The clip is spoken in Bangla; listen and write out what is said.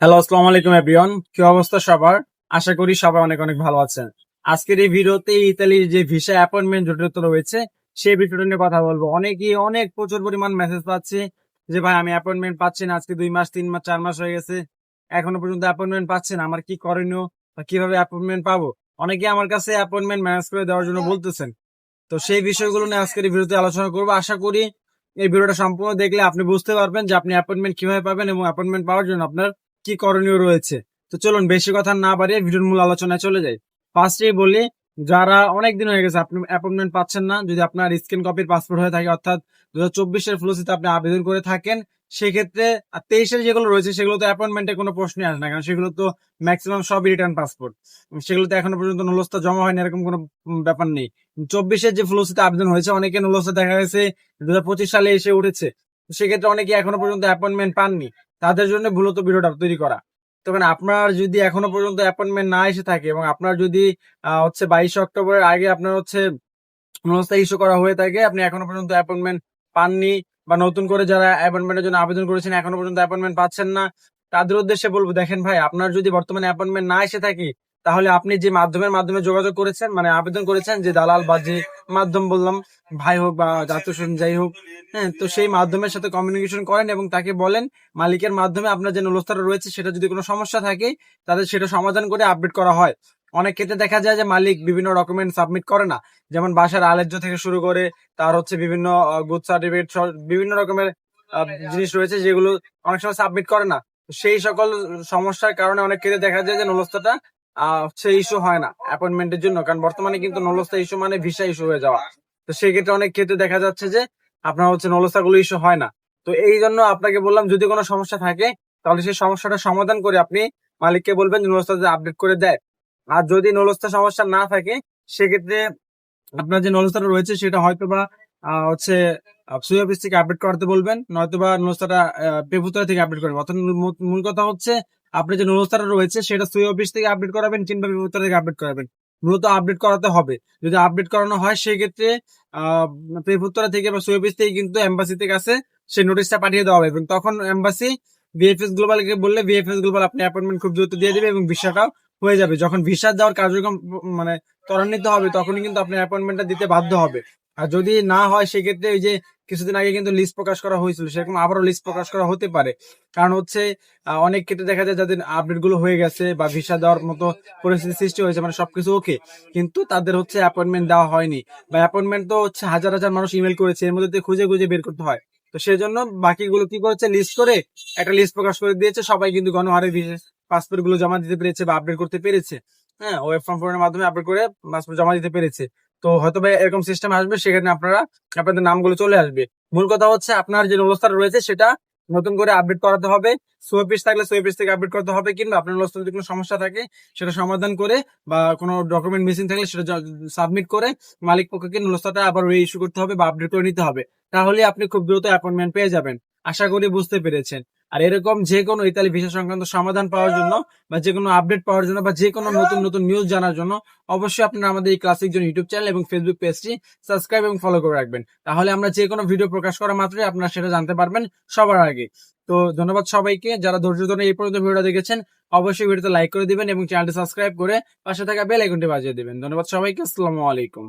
হ্যালো আসসালামু আলাইকুম এভরিওয়ান কি অবস্থা সবার? আশা করি সবাই অনেক অনেক ভালো আছেন। আজকের এই ভিডিওতে ইতালির যে ভিসা অ্যাপয়েন্টমেন্ট জটিলতা রয়েছে, সেই বিষয়টা নিয়ে কথা বলব। অনেকেই অনেক প্রচুর পরিমাণ মেসেজ পাচ্ছে যে, ভাই, আমি অ্যাপয়েন্টমেন্ট পাচ্ছি না। আজকে দুই মাস, তিন মাস, চার মাস হয়ে গেছে। এখনও পর্যন্ত অ্যাপয়েন্টমেন্ট পাচ্ছি না। আমার কি করণীয়? বা কীভাবে অ্যাপয়েন্টমেন্ট পাবো? অনেকে আমার কাছে অ্যাপয়েন্টমেন্ট ম্যানেজ করে দেওয়ার জন্য বলতেছেন। তো সেই বিষয়গুলো নিয়ে আজকের এই ভিডিওতে আলোচনা করব। আশা করি এই ভিডিওটা সম্পূর্ণ দেখলে আপনি বুঝতে পারবেন যে, আপনি অ্যাপয়েন্টমেন্ট কীভাবে পাবেন এবং অ্যাপয়েন্টমেন্ট পাওয়ার জন্য আপনার কি করণীয় রয়েছে? তো চলুন বেশি কথা না বাড়িয়ে ভিডিওর মূল আলোচনায় চলে যাই। ফার্স্টেই বলি, যারা অনেক দিন হয়ে গেছে, আপনি অ্যাপয়েন্টমেন্ট পাচ্ছেন না, যদি আপনার স্ক্যান কপির পাসপোর্ট হয়ে থাকে, অর্থাৎ দু হাজার চব্বিশের ফ্লোসিতে আপনি আবেদন করে থাকেন, সেক্ষেত্রে তেইশের যেগুলো রয়েছে, সেগুলো তো অ্যাপয়েন্টমেন্টের কোনো প্রশ্নই আসে না, কারণ সেগুলো তো ম্যাক্সিমাম সবই রিটার্ন পাসপোর্ট সেগুলো তো এখনও পর্যন্ত নলস্তা জমা হয়নি, এরকম কোনো ব্যাপার নেই। চব্বিশের যে ফ্লোসিতে আবেদন হয়েছে অনেকে নলস্তা দেখা গেছে দু হাজার পঁচিশ সালে এসে উঠেছে। সেক্ষেত্রে অনেকে এখনও পর্যন্ত অ্যাপয়েন্টমেন্ট পাননি। তাদের জন্য ভুলত ভিডিওটা তৈরি করা। তো মানে আপনার যদি এখনও পর্যন্ত অ্যাপয়েন্টমেন্ট না এসে থাকে এবং আপনার যদি হচ্ছে বাইশে অক্টোবরের আগে আপনার হচ্ছে সংস্থা ইস্যু করা হয়ে থাকে, আপনি এখনও পর্যন্ত অ্যাপয়েন্টমেন্ট পাননি বা নতুন করে যারা অ্যাপয়েন্টমেন্টের জন্য আবেদন করেছেন এখনও পর্যন্ত অ্যাপয়েন্টমেন্ট পাচ্ছেন না, তাদের উদ্দেশ্যে বলব, দেখেন ভাই, আপনার যদি বর্তমানে অ্যাপয়েন্টমেন্ট না এসে থাকে তাহলে আপনি যে মাধ্যমের মাধ্যমে যোগাযোগ করেছেন মানে আবেদন করেছেন যে দালাল বা যে মাধ্যম বললাম, ভাই হোক বা জাতীয় যাই হোক হ্যাঁ তো সেই মাধ্যমের সাথে কমিউনিকেশন করেন এবং তাকে বলেন, মালিকের মাধ্যমে আপনার যে নলস্তাটা রয়েছে সেটা যদি কোনো সমস্যা থাকে, তাদের সেটা সমাধান করে আপডেট করা হয়। অনেক ক্ষেত্রে দেখা যায় যে মালিক বিভিন্ন ডকুমেন্ট সাবমিট করে না। যেমন বাসার আলেজ্য থেকে শুরু করে, তার হচ্ছে বিভিন্ন গুড সার্টিফিকেট বিভিন্ন রকমের জিনিস রয়েছে যেগুলো অনেক সময় সাবমিট করে না। সেই সকল সমস্যার কারণে অনেক ক্ষেত্রে দেখা যায় যে নলস্তাটা হচ্ছে ইস্যু হয় না অ্যাপয়েন্টমেন্টের জন্য, কারণ বর্তমানে কিন্তু নলস্তা ইস্যু মানে ভিসা ইস্যু হয়ে যাওয়া। তো সেই ক্ষেত্রে অনেক ক্ষেত্রে দেখা যাচ্ছে যে, আপনার হচ্ছে নলস্তাগুলো ইস্যু হয় না। তো এই জন্য আপনাকে বললাম, যদি কোনো সমস্যা থাকে, তাহলে সেই সমস্যাটা সমাধান করে আপনি মালিককে বলবেন যে নলস্তা আপডেট করে দেয়। আর যদি নলস্তা সমস্যা না থাকে, সেক্ষেত্রে আপনার যে নলস্তাটা রয়েছে, সেটা হয়তো বা হচ্ছে সুই অফিস থেকে আপডেট করতে বলবেন নয়তো বা নলস্তাটা পেপুতরা থেকে আপডেট করবেন অর্থাৎ মূল কথা হচ্ছে আপনার যে নলস্তাটা রয়েছে সেটা সুই অফিস থেকে আপডেট করাবেন, কিংবা পেপুতরা থেকে আপডেট করাবেন। মূলত আপডেট করাতে হবে। যদি আপডেট করানো হয়, সেক্ষেত্রে, আহ পেপুতরা থেকে বা সুই অফিস থেকে কিন্তু এম্বাসিতে কাছে সেই নোটিশটা পাঠিয়ে দেওয়া হবে। এবং তখন এম্বাসি ভিএফএস গ্লোবালকে বললে ভিএফএস গ্লোবাল আপনি অ্যাপয়েন্টমেন্ট খুব দ্রুত দিয়ে দেবে এবং ভিসাটাও হয়ে যাবে। যখন ভিসা দেওয়ার কার্যক্রম মানে ত্বরান্বিত হবে, তখনই কিন্তু আপনি অ্যাপয়েন্টমেন্টটা দিতে বাধ্য হবে। আর যদি না হয়, সেক্ষেত্রে ওই যে কিছুদিন আগে কিন্তু লিস্ট প্রকাশ করা হয়েছিল, সেরকম আবারও লিস্ট প্রকাশ করা হতে পারে। কারণ হচ্ছে অনেক ক্ষেত্রে দেখা যায় যাদের আপডেটগুলো হয়ে গেছে বা ভিসা দেওয়ার মতো পরিস্থিতি সৃষ্টি হয়েছে মানে সবকিছু ওকে কিন্তু তাদের হচ্ছে অ্যাপয়েন্টমেন্ট দেওয়া হয়নি। বা অ্যাপয়েন্টমেন্ট তো হচ্ছে হাজার হাজার মানুষ ইমেল করেছে, এর মধ্যে খুঁজে খুঁজে বের করতে হয়। তো সেই জন্য বাকিগুলো কি করেছে? লিস্ট করে একটা লিস্ট প্রকাশ করে দিয়েছে। সবাই কিন্তু গণহারে পাসপোর্টগুলো জমা দিতে পেরেছে বা আপডেট করতে পেরেছে। হ্যাঁ ওয়েব ফর্ম ফোনের মাধ্যমে আপডেট করে পাসপোর্ট জমা দিতে পেরেছে। তো হয়তো বা এরকম সিস্টেম আসবে, সেখানে আপনারা আপনাদের নামগুলো চলে আসবে। মূল কথা হচ্ছে আপনার যে অবস্থাটা রয়েছে, সেটা নতুন করে আপডেট করাতে হবে। সুইপিস থাকলে সুইপিস থেকে আপডেট করতে হবে, কিংবা আপনার অবস্থা যদি কোনো সমস্যা থাকে, সেটা সমাধান করে বা কোনো ডকুমেন্ট মিসিং থাকলে সেটা সাবমিট করে মালিক পক্ষকে নুলস্তাটা আবার ইস্যু করতে হবে বা আপডেট করে নিতে হবে। তাহলে আপনি খুব দ্রুত অ্যাপয়েন্টমেন্ট পেয়ে যাবেন। আশা করি বুঝতে পেরেছেন। আর এরকম যে কোনো ইতালি ভিসা সংক্রান্ত সমাধান পাওয়ার জন্য বা যে কোনো আপডেট পাওয়ার জন্য বা যে কোনো নতুন নতুন নিউজ জানার জন্য অবশ্যই আপনারা আমাদের এই ক্লাসিক জন ইউটিউব চ্যানেল এবং ফেসবুক পেজটি সাবস্ক্রাইব এবং ফলো করে রাখবেন। তাহলে আমরা যে কোনো ভিডিও প্রকাশ করা মাত্রই আপনারা সেটা জানতে পারবেন সবার আগে। তো ধন্যবাদ সবাইকে। যারা ধৈর্য ধরে এই পর্যন্ত ভিডিওটা দেখেছেন অবশ্যই ভিডিওতে লাইক করে দিবেন এবং চ্যানেলটি সাবস্ক্রাইব করে পাশে থাকা বেল আইকনটি বাজিয়ে দিবেন। ধন্যবাদ সবাইকে। আসসালামু আলাইকুম।